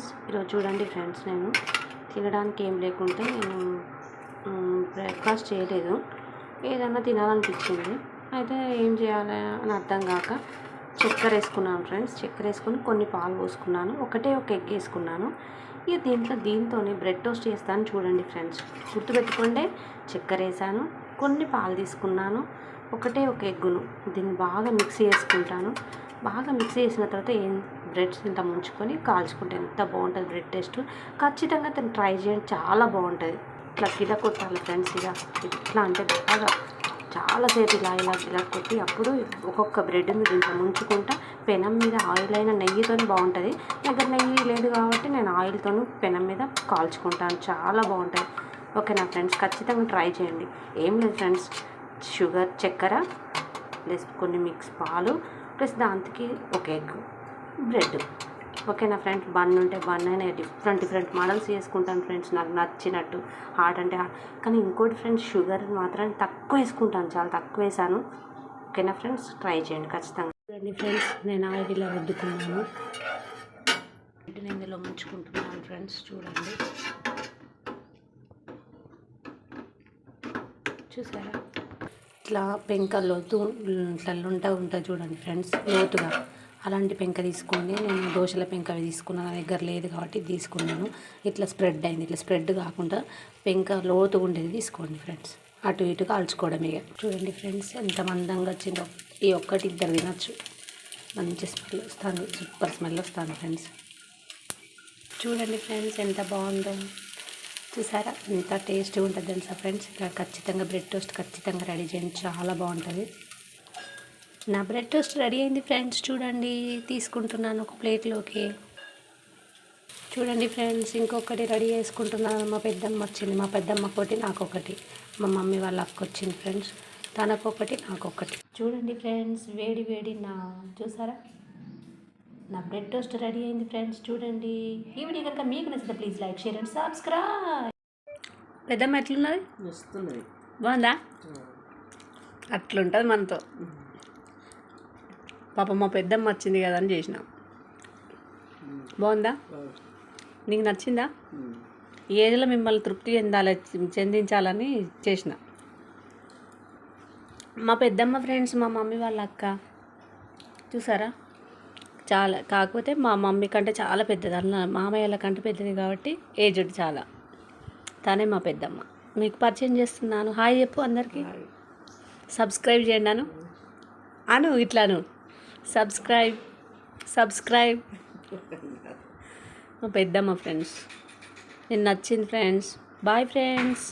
Friends ఈరోజు చూడండి friends నేను తినడానికి ఏం లేకుంటే నేను బ్రేక్ఫాస్ట్ చేయలేదు. ఏదైనా తినాలనిపించింది. అయితే ఏం చేయాలి అని అర్థం కాక చక్కెర వేసుకున్నాను ఫ్రెండ్స్. చక్కెర వేసుకొని కొన్ని పాలు పోసుకున్నాను. ఒకటే ఒక ఎగ్ వేసుకున్నాను. ఇక దీంట్లో దీంతోనే బ్రెడ్ టోస్ట్ చేస్తాను చూడండి ఫ్రెండ్స్. గుర్తుపెట్టుకోండి చక్కెర వేసాను కొన్ని పాలు తీసుకున్నాను. ఒకటే ఒక ఎగ్గును దీన్ని బాగా మిక్స్ చేసుకుంటాను. బాగా మిక్స్ చేసిన తర్వాత ఏం బ్రెడ్స్ ఇంత ముంచుకొని కాల్చుకుంటే ఎంత బాగుంటుంది బ్రెడ్ టేస్ట్. ఖచ్చితంగా తను ట్రై చేయండి చాలా బాగుంటుంది. ఇట్లా గిల కొట్టాలి ఫ్రెండ్స్ ఇక ఇట్లా అంటే బాగా చాలాసేపు ఇలా ఇలా ఇలా కొట్టి అప్పుడు ఒక్కొక్క బ్రెడ్ మీద ఇంత ముంచుకుంటా పెనం మీద ఆయిల్ అయిన నెయ్యితో బాగుంటుంది. దగ్గర నెయ్యి లేదు కాబట్టి నేను ఆయిల్తో పెనం మీద కాల్చుకుంటాను చాలా బాగుంటుంది. ఓకే నా ఫ్రెండ్స్ ఖచ్చితంగా ట్రై చేయండి. ఏం లేదు ఫ్రెండ్స్ షుగర్ చక్కెర ప్లస్ కొన్ని మిక్స్ పాలు ప్లస్ దానికి ఒక ఎగ్ బ్రెడ్. ఓకేనా ఫ్రెండ్స్? బన్ ఉంటే బన్ అయినా డిఫరెంట్ డిఫరెంట్ మోడల్స్ చేసుకుంటాను ఫ్రెండ్స్. నాకు నచ్చినట్టు హాట్ అంటే హాట్ కానీ ఇంకోటి ఫ్రెండ్స్ షుగర్ మాత్రం తక్కువ వేసుకుంటాను. చాలా తక్కువ వేసాను. ఓకేనా ఫ్రెండ్స్? ట్రై చేయండి ఖచ్చితంగా. చూడండి ఫ్రెండ్స్ నేను ఆయిల్ ఇలా రుద్దుకున్నాను. ఇందులో ముంచుకుంటున్నాను ఫ్రెండ్స్ చూడండి. చూసారా? ఇట్లా పెంక లోతు ఇట్లా ఉంటా ఉంటుంది చూడండి ఫ్రెండ్స్ లోతుగా. అలాంటి పెంక తీసుకోండి నేను దోశల పెంక తీసుకున్నాను నా దగ్గర లేదు కాబట్టి తీసుకున్నాను. ఇట్లా స్ప్రెడ్ అయింది ఇట్లా స్ప్రెడ్ కాకుండా పెంక లోతుగా ఉండేది తీసుకోండి ఫ్రెండ్స్. అటు ఇటు కాల్చుకోవడం ఇక. చూడండి ఫ్రెండ్స్ ఎంత మందంగా వచ్చిందో. ఈ ఒక్కటి ఇద్దరు తినచ్చు. మంచి స్మెల్ వస్తుంది సూపర్ స్మెల్ వస్తుంది ఫ్రెండ్స్. చూడండి ఫ్రెండ్స్ ఎంత బాగుందో. చూసారా? ఎంత టేస్ట్గా ఉంటుంది తెలుసా ఫ్రెండ్స్? ఇక్కడ ఖచ్చితంగా బ్రెడ్ టోస్ట్ ఖచ్చితంగా రెడీ చేయండి. చాలా బాగుంటుంది. నా బ్రెడ్ టోస్ట్ రెడీ అయింది ఫ్రెండ్స్. చూడండి తీసుకుంటున్నాను ఒక ప్లేట్లోకి. చూడండి ఫ్రెండ్స్ ఇంకొకటి రెడీ చేసుకుంటున్నాను మా పెద్దమ్మ వచ్చింది. మా పెద్దమ్మ ఒకటి నాకు ఒకటి మా మమ్మీ వాళ్ళ అక్క వచ్చింది ఫ్రెండ్స్. తనకొకటి నాకొకటి. చూడండి ఫ్రెండ్స్ వేడి వేడి నా చూసారా? నా బ్రెడ్ టోస్ట్ రెడీ అయింది ఫ్రెండ్స్ చూడండి. ఈ వీడియో కనుక మీకు నచ్చితే please like share and subscribe పెద్దమ్మ ఎట్లున్నది? వస్తున్నది బాగుందా? అట్లుంటుంది మనతో. పాప మా పెద్దమ్మ వచ్చింది కదా అని చేసిన. బాగుందా? నీకు నచ్చిందా? ఈ ఏజ్లో మిమ్మల్ని తృప్తి చెందాలి చెందించాలని చేసిన. మా పెద్దమ్మ ఫ్రెండ్స్ మా మమ్మీ వాళ్ళ అక్క. చూసారా? చాలా కాకపోతే మా మమ్మీ కంటే చాలా పెద్దది. అన్న మామయ్యల కంటే పెద్దది కాబట్టి ఏజ్డ్ చాలా. తనే మా పెద్దమ్మ. మీకు పరిచయం చేస్తున్నాను. హాయ్ చెప్పు అందరికీ. సబ్స్క్రైబ్ చేయండి అను. అను ఇట్లాను సబ్స్క్రైబ్ సబ్స్క్రైబ్ మా పెద్దమ్మ ఫ్రెండ్స్ నేను నచ్చింది ఫ్రెండ్స్ బాయ్ ఫ్రెండ్స్